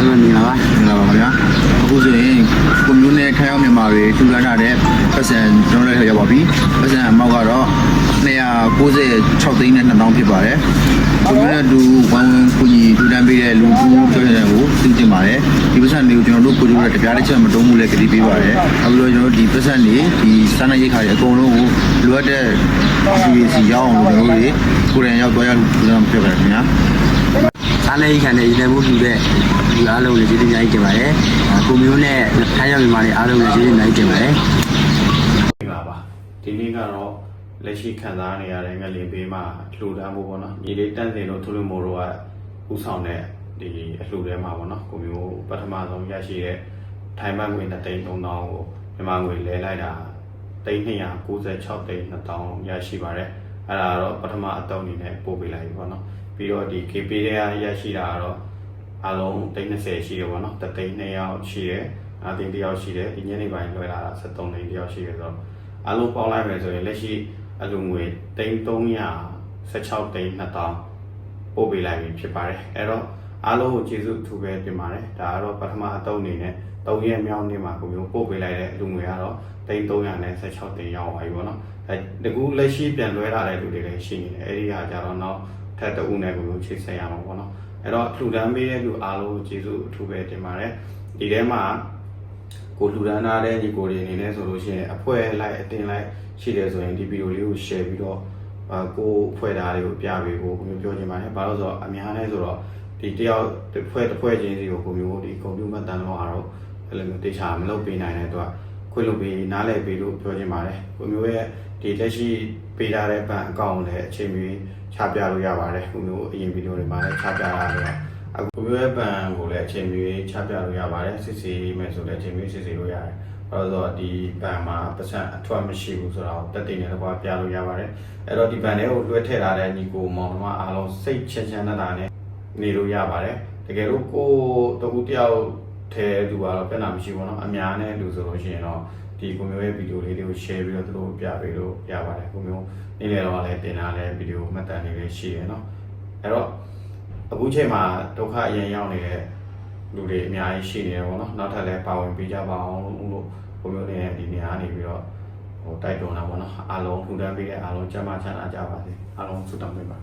အားလုံးမင်္ဂလာပါမင်္ဂလာပါခင်ဗျာအခုဆိုရင်ကွန်မြူနဲ့ခိုင်အောင်မြန်မာတွေထူလာတဲ့ပတ်စံကျွန်တော်လည်းရောက်ပါပြီပတ်စံအမောက်ကတော့296သိန်းနဲ့2000ဖြစ်ပါတယ်ကွန်မြူနဲ့လူဝမ်ဝမ်ကိုကြီးထူတန်းပေးတဲ့လူကူပြောတဲ့ကိုသိတင်ပါတယ်ဒီပတ်စံတွေကိုကျွန်တော်တို့ကိုကြိုးရတဲ့တရားတစ်ချက်မတုံးမှုလည်းကြည့်ပေးပါတယ်အခုတော့ကျွန်တော်တို့ဒီပတ်စံတွေဒီစာနာရိတ်ခါတွေအကုန်လုံးကိုလိုအပ်တဲ့ဒီစီရောက်အောင်လို့ကျွန်တော်တို့ကိုယ်တိုင်ရောက်တော့ရောက်ထူတန်းပြပါတယ်ခင်ဗျာ စားနေခံနေနေမှုပြုတဲ့ဒီအားလုံးလည်းကျေးဇူးအများကြီးတင်ပါတယ်ကိုမျိုးနဲ့ထိုင်းရောက်မြန်မာတွေအားလုံးလည်းကျေးဇူးအများကြီးတင်ပါတယ်မင်္ဂလာပါဒီနေ့ကတော့လက်ရှိခံစားနေရတဲ့ငလင်ပေးမှာလှူဒန်းဖို့ပေါ့နော်ညီလေးတန့်စင်တို့ထုလို့မို့တော့ကဥဆောင်တဲ့ဒီအလှူထဲမှာပေါ့နော်ကိုမျိုးပထမဆုံးရရှိတဲ့ထိုင်းဘတ်ငွေ2သိန်း3000ကိုမြန်မာငွေလဲလိုက်တာ396သိန်း2000ရရှိပါတယ်အဲ့ဒါတော့ပထမအတုံးအနေနဲ့ပို့ပေးလိုက်ပြီပေါ့နော် ပြီးတော့ဒီ KP တွေကရရှိတာကတော့အလုံး30ရှိတယ်ပေါ့နော်တသိန်း2ယောက်ရှိတယ်အသိန်း1ယောက်ရှိတယ်ဒီညနေပိုင်းလွှဲလာတာ73သိန်း1ယောက်ရှိတယ်ဆိုတော့အလုံးပေါင်းလိုက်မယ်ဆိုရင်လက်ရှိအလူငွေ3316သိန်း2000ပို့ပေးလိုက်ပြီဖြစ်ပါတယ်အဲ့တော့အားလုံးကိုကျေးဇူးအထူးပဲတင်ပါတယ်ဒါကတော့ပထမအတုံးအနေနဲ့3ရက်မြောက်နေ့မှာကိုမျိုးပို့ပေးလိုက်တဲ့အလူငွေကတော့3316သိန်းရောက်ပါပြီပေါ့နော်အဲတကူလက်ရှိပြန်လွှဲလာတဲ့လူတွေလည်းရှိနေတယ်အဲ့ဒီဟာကြတော့နောက် ထပ်တအုပ်နဲ့ကိုမျိုးချိတ်ဆက်ရမှာပေါ့နော်အဲ့တော့လှူဒန်းပေးတဲ့လူအားလုံးကိုကျေးဇူးအထူးပဲတင်ပါတယ်ဒီထဲမှာကိုလှူဒန်းထားတဲ့ညီကိုတွေအနေနဲ့ဆိုလို့ရှိရင်အဖွဲလိုက်အတင်လိုက်ရှိတယ်ဆိုရင်ဒီဗီဒီယိုလေးကို share ပြီးတော့အာကိုအဖွဲ့သားတွေကိုပြပေးဖို့ကိုမျိုးပြောချင်ပါတယ်ဘာလို့ဆိုတော့အများနဲ့ဆိုတော့ဒီတယောက်တစ်ဖွဲ့တစ်ဖွဲ့ချင်းစီကိုကိုမျိုးဒီကွန်ပျူတာတန်တော့အားတော့အဲ့လိုမျိုးတေချာမလုပ်ပေးနိုင်တဲ့တော့ ခွင့်လုပ်ပေးနားလည်ပေးလို့ပြောချင်ပါတယ်ကိုမျိုးရဲ့ဒီလက်ရှိပေးထားတဲ့ဘဏ်အကောင့်လည်းအချိန်မီချပြလို့ရပါတယ်ကိုမျိုးအရင်ဗီဒီယိုတွေမှာလည်းချပြရတယ်အခုမျိုးရဲ့ဘဏ်ကိုလည်းအချိန်မီချပြလို့ရပါတယ်စစ်စီမယ်ဆိုလည်းအချိန်မီစစ်စီလို့ရတယ်ဘာလို့ဆိုတော့ဒီဘဏ်မှာပတ်စံအထွက်မရှိဘူးဆိုတော့တက်တင်နေတော့ပြလို့ရပါတယ်အဲ့တော့ဒီဘဏ်တွေကိုလွှဲထည့်ထားတဲ့ညီကိုမောင်နှမအားလုံးစိတ်ချမ်းချမ်းသာသာနဲ့နေလို့ရပါတယ်တကယ်လို့ကိုတကူတယောက် ထဲသူကတော့ပြန်လာမရှိဘူးเนาะအများနဲ့လူဆိုလို့ရှိရင်တော့ဒီကိုမျိုးရဲ့ဗီဒီယိုလေးတွေကို share ပြီးတော့သူတို့ပြပေးလို့ရပါတယ်ကိုမျိုးနေ့လည်တော့လည်းတင်ထားတဲ့ဗီဒီယိုမှတ်တမ်းတွေလည်းရှိရယ်เนาะအဲ့တော့အခုချိန်မှာဒုက္ခအရင်ရောက်နေတဲ့လူတွေအများကြီးရှိနေတယ်ပေါ့နော်နောက်ထပ်လည်းပါဝင်ပေးကြပါအောင်လို့ကိုမျိုးနဲ့ဒီနေရာနေပြီးတော့ဟိုတိုက်တွန်းတာပေါ့နော်အားလုံးထူတန်းပေးတဲ့အားလုံးကျမ်းမာချမ်းသာကြပါစေအားလုံးဆုတောင်းပေးပါ